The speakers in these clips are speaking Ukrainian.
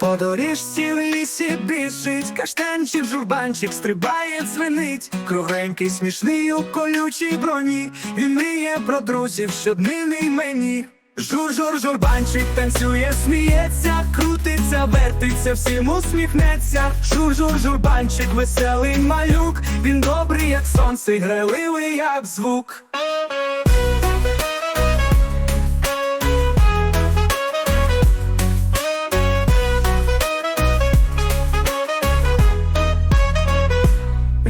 По доріжці в лісі біжить, каштанчик, журбанчик стрибає, дзвенить, кругленький, смішний у колючій броні, він мріє про друзів, щоднини й мені. Жур-жур, журбанчик танцює, сміється, крутиться, вертиться, всім усміхнеться. Жур-жур, журбанчик, веселий малюк, він добрий, як сонце, й граливий, як звук.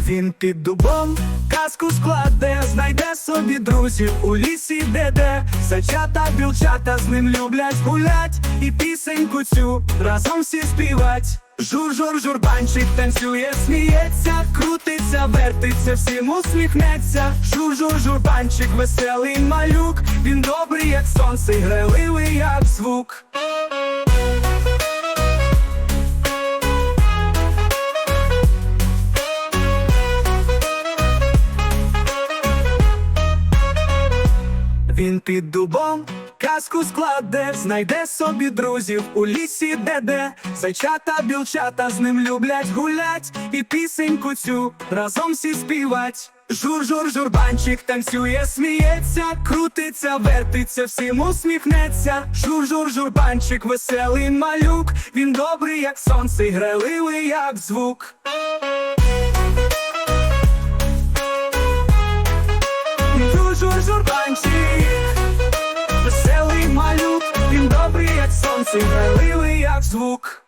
Він під дубом казку складе, знайде собі друзів у лісі, де де Сачата, білчата з ним люблять гулять і пісеньку цю разом всі співать. Жур-жур, журбанчик танцює, сміється, крутиться, вертиться, всім усміхнеться. Жур-жур, журбанчик, веселий малюк, він добрий, як сонце, й граливий, як звук. Він під дубом казку складе, знайде собі друзів у лісі, де де Зайчата, білчата з ним люблять гулять і пісеньку цю разом всі співать. Жур-жур, журбанчик танцює, сміється, крутиться, вертиться, всім усміхнеться. Жур-жур, журбанчик, веселий малюк, він добрий, як сонце, й граливий, як звук. Лунять сонце, грайливий, як звук.